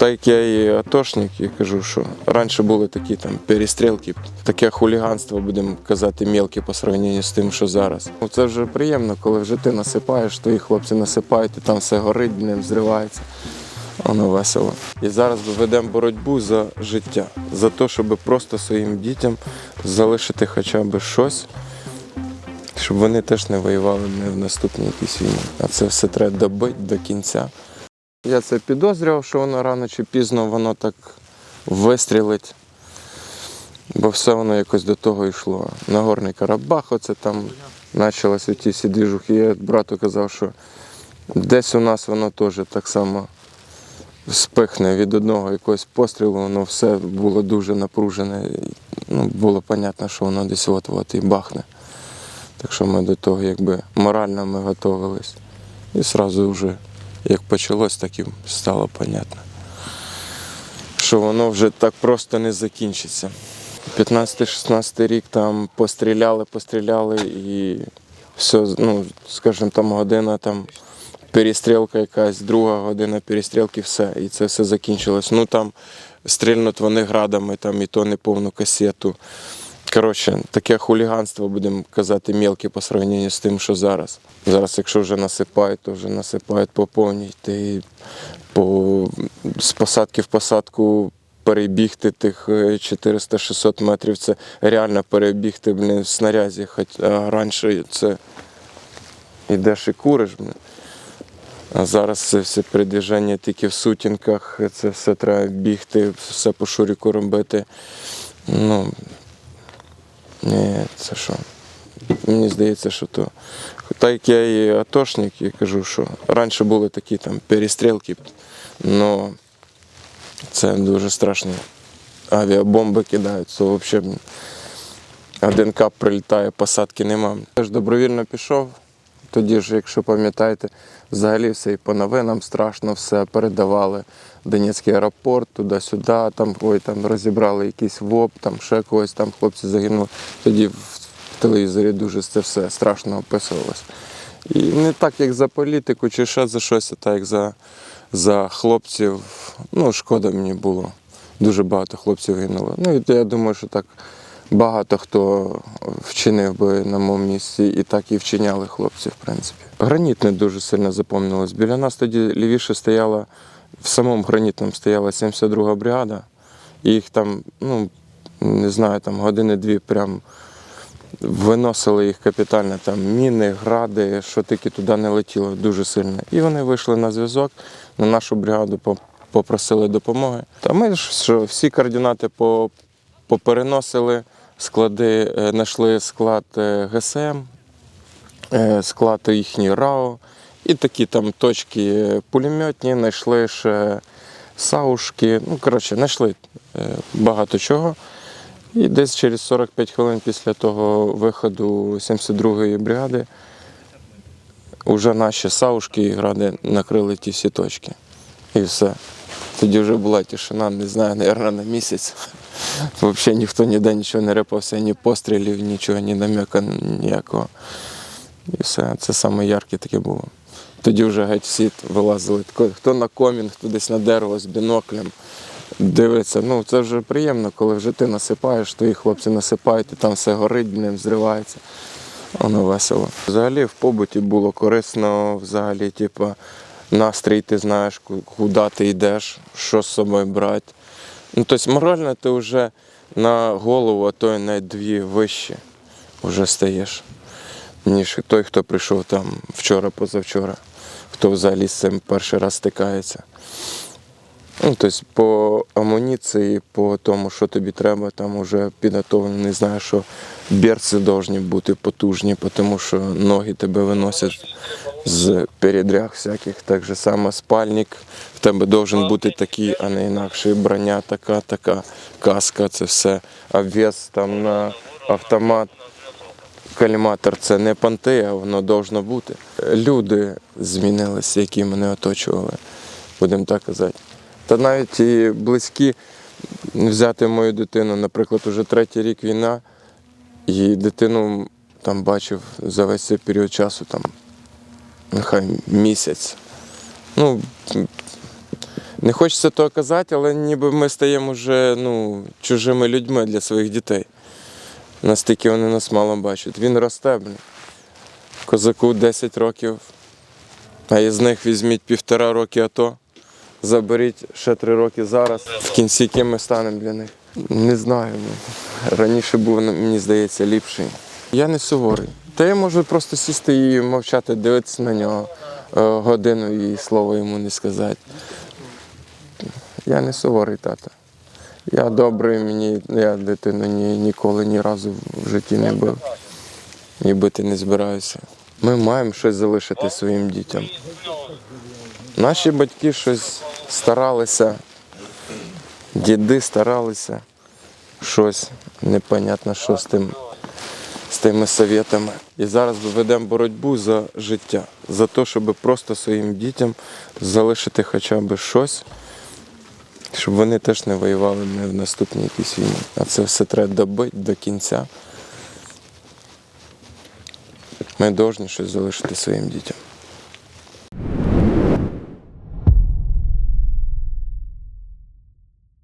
Так як я і атошник, я кажу, що раніше були такі там перестрілки, таке хуліганство, будемо казати, мілке по сравненню з тим, що зараз. Ну, Це вже приємно, коли вже ти насипаєш, то і хлопці насипають, і там все горить, блін, взривається. Воно весело. І зараз ведемо боротьбу за життя, за те, щоб просто своїм дітям залишити хоча б щось, щоб вони теж не воювали не в наступній якійсь війні. А це все треба добити до кінця. Я це підозрював, що воно рано чи пізно воно так вистрілить. Бо все воно якось до того йшло. Нагорний Карабах, оце там почалися ті всі двіжухи. Я брату казав, що десь у нас воно теж так само спихне від одного якогось пострілу, воно все було дуже напружене. Ну, було зрозуміло, що воно десь от-от і бахне. Так що ми до того якби морально ми готувалися. І одразу вже як почалось, так і стало понятно, що воно вже так просто не закінчиться. 15-16 рік там постріляли, постріляли і все, ну, скажімо, там година там перестрілка якась, друга година перестрілки, все. І це все закінчилось. Ну там стрільнуть вони градами, там і то не повну касету. Коротше, таке хуліганство, будемо казати, мілке по сравненню з тим, що зараз. Зараз, якщо вже насипають, то вже насипають по повній. Ти по, з посадки в посадку перебігти тих е, 400-600 метрів, це реально перебігти блін, в снарязі. Хоч а раніше це йдеш і куриш. Блін. А зараз це все передвіження тільки в сутінках, це все треба бігти, все по шуріку робити. Ну, ні, це що? Мені здається, що то. Так як я і атошник, я кажу, що раніше були такі там перестрілки, але це дуже страшно. Авіабомби кидають, це взагалі один кап прилітає, посадки нема. Я ж добровільно пішов. Тоді ж, якщо пам'ятаєте, взагалі все і по новинам страшно все передавали. Донецький аеропорт, туди-сюди, там, ой, там розібрали якийсь ВОП, там ще когось, там хлопці загинули. Тоді в телевізорі дуже це все страшно описувалось. І не так, як за політику чи ще за щось, а так як за, за хлопців. Ну, шкода мені було. Дуже багато хлопців гинуло. Ну, і я думаю, що так багато хто вчинив би на моєму місці, і так і вчиняли хлопці, в принципі. Граніт не дуже сильно запомнилось. Біля нас тоді лівіше стояла, в самому гранітному стояла 72 бригада, і їх там, ну, не знаю, там години-дві прям виносили їх капітально, там міни, гради, що тільки туди не летіло дуже сильно. І вони вийшли на зв'язок, на нашу бригаду по- попросили допомоги. Та ми ж що, всі координати по, попереносили, склади, е, знайшли склад е, ГСМ, е, склад їхній РАО. І такі там точки пулеметні, знайшли ще саушки. Ну, коротше, знайшли багато чого. І десь через 45 хвилин після того виходу 72-ї бригади вже наші саушки і гради накрили ті всі точки. І все. Тоді вже була тишина, не знаю, мабуть, на місяць. Взагалі ніхто ніде нічого не рипався, ні пострілів, нічого, ні намека ніякого. І все, це саме ярке таке було. Тоді вже геть всі вилазили. Хто на комін, хто десь на дерево з біноклем дивиться. Ну це вже приємно, коли вже ти насипаєш, твої хлопці насипають, і там все горить, не взривається. Воно весело. Взагалі в побуті було корисно, взагалі, типу, настрій, ти знаєш, куди ти йдеш, що з собою брати. Ну, тобто морально ти вже на голову, а то й на дві вище вже стаєш, ніж той, хто прийшов там вчора, позавчора, хто взагалі з цим перший раз стикається. Ну, тобто по амуніції, по тому, що тобі треба, там вже підготовлено. Не знаю, що берці повинні бути потужні, тому що ноги тебе виносять з передряг всяких. Так же само спальник в тебе должен бути такий, а не інакше. Броня така, така, каска, це все. Обвес там на автомат. Каліматор це не понти, а воно должно бути. Люди змінилися, які мене оточували, будемо так казати. Та навіть і близькі взяти мою дитину, наприклад, уже третій рік війна, і дитину там бачив за весь цей період часу, там, нехай місяць. Ну, Не хочеться того казати, але ніби ми стаємо вже ну, чужими людьми для своїх дітей. Настільки вони нас мало бачать. Він росте, блін. Козаку 10 років, а із них візьміть півтора роки АТО. Заберіть ще три роки зараз. В кінці ким ми станемо для них? Не знаю. ну, Раніше був, мені здається, ліпший. Я не суворий. Та я можу просто сісти і мовчати, дивитися на нього е, годину і слова йому не сказати. Я не суворий тата. Я добрий, мені я дитину ні, ніколи ні разу в житті не бив. І бити не збираюся. Ми маємо щось залишити своїм дітям. Наші батьки щось старалися, діди старалися, щось непонятно, що з тим, тими совєтами. І зараз ведемо боротьбу за життя, за те, щоб просто своїм дітям залишити хоча б щось, щоб вони теж не воювали не в наступній якійсь війні. А це все треба добити до кінця. Ми повинні щось залишити своїм дітям.